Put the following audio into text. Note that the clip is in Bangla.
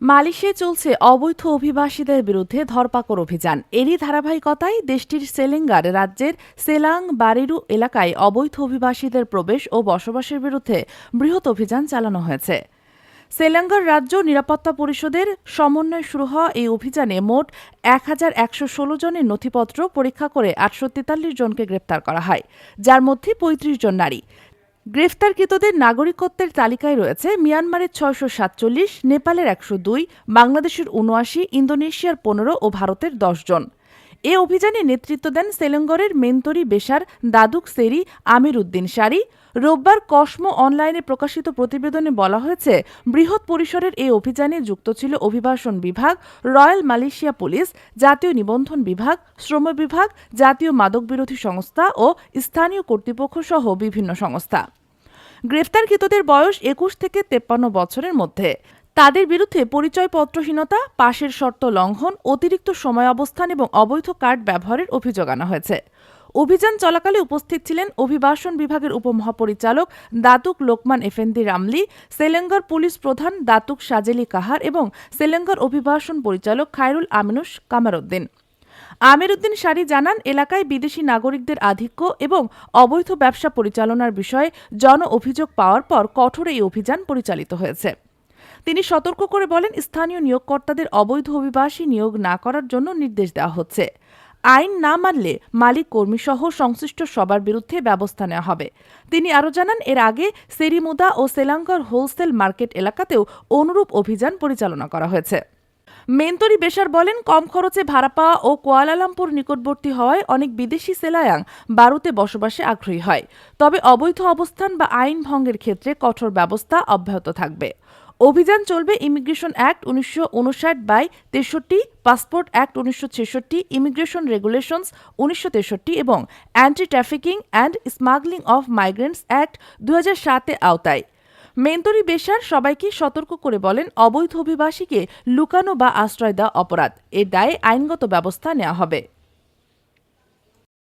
মালয়েশিয়ায় চলছে অবৈধ অভিবাসীদের বিরুদ্ধে ধরপাকড় অভিযান। এরই ধারাবাহিকতায় দেশটির সেলেঙ্গার রাজ্যের সেলাং বারিরু এলাকায় অবৈধ অভিবাসীদের প্রবেশ ও বসবাসের বিরুদ্ধে বৃহৎ অভিযান চালানো হয়েছে। সেলাঙ্গার রাজ্য নিরাপত্তা পরিষদের সমন্বয়ে শুরু হওয়া এই অভিযানে মোট এক হাজার একশো ষোলো জনের নথিপত্র পরীক্ষা করে আটশো তেতাল্লিশ জনকে গ্রেপ্তার করা হয়, যার মধ্যে পঁয়ত্রিশ জন নারী। গ্রেফতারকৃতদের নাগরিকত্বের তালিকায় রয়েছে মিয়ানমারের ছয়শো সাতচল্লিশ, নেপালের একশো দুই, বাংলাদেশের উনআশি, ইন্দোনেশিয়ার পনেরো ও ভারতের জন। এ অভিযানে নেতৃত্ব দেন সেলঙ্গরের মেন্তরি বেশার দাদুক সেরি আমির উদ্দিন সারি রোববার কসমো অনলাইনে প্রকাশিত প্রতিবেদনে বলা হয়েছে, বৃহৎ পরিসরের এই অভিযানে যুক্ত ছিল অভিবাসন বিভাগ, রয়্যাল মালয়েশিয়া পুলিশ, জাতীয় নিবন্ধন বিভাগ, শ্রম বিভাগ, জাতীয় মাদক বিরোধী সংস্থা ও স্থানীয় কর্তৃপক্ষ সহ বিভিন্ন সংস্থা। গ্রেফতারকৃতদের বয়স একুশ থেকে তেপ্পান্ন বছরের মধ্যে। তাদের বিরুদ্ধে পরিচয়পত্রহীনতা, পাশের শর্ত লঙ্ঘন, অতিরিক্ত সময় অবস্থান এবং অবৈধ কার্ড ব্যবহারের অভিযোগ আনা হয়েছে। অভিযান চলাকালে উপস্থিত ছিলেন অভিবাসন বিভাগের উপমহাপরিচালক Datuk Lokman Effendi Ramli, Selangor police প্রধান দাতুক সাজেলি কাহার এবং সেলেঙ্গার অভিবাসন পরিচালক খায়রুল আমিনুস কামারউদ্দিন। আমির উদ্দিন সারি জানান, এলাকায় বিদেশি নাগরিকদের আধিক্য এবং অবৈধ ব্যবসা পরিচালনার বিষয়ে জন অভিযোগ পাওয়ার পর কঠোর এই অভিযান পরিচালিত হয়েছে। তিনি সতর্ক করে বলেন, স্থানীয় নিয়োগকর্তাদের অবৈধ অভিবাসী নিয়োগ না করার জন্য নির্দেশ দেওয়া হচ্ছে। আইন না মানলে মালিক কর্মীসহ সংশ্লিষ্ট সবার বিরুদ্ধে ব্যবস্থা নেওয়া হবে। তিনি আরও জানান, এর আগে সেরিমুদা ও সেলাঙ্কার হোলসেল মার্কেট এলাকাতেও অনুরূপ অভিযান পরিচালনা করা হয়েছে। মেন্তরি বেশার বলেন, কম খরচে ভাড়া পাওয়া ও কোয়ালালামপুর নিকটবর্তী হওয়ায় অনেক বিদেশি সেলায়াং বারুতে বসবাসে আগ্রহী হয়। তবে অবৈধ অবস্থান বা আইন ভঙ্গের ক্ষেত্রে কঠোর ব্যবস্থা অব্যাহত থাকবে। অভিযান চলবে ইমিগ্রেশন অ্যাক্ট উনিশশো উনষাট বাই তেষট্টি পাসপোর্ট অ্যাক্ট উনিশশো ছেষট্টি ইমিগ্রেশন রেগুলেশনস উনিশশো তেষট্টি এবং anti trafficking and smuggling of migrants act দু সাতে আওতায়। মেন্তরি বেশার সবাইকে সতর্ক করে বলেন, অবৈধ অভিবাসীকে লুকানো বা আশ্রয় দেওয়া অপরাধ। এর দায়ে আইনগত ব্যবস্থা নেওয়া হবে।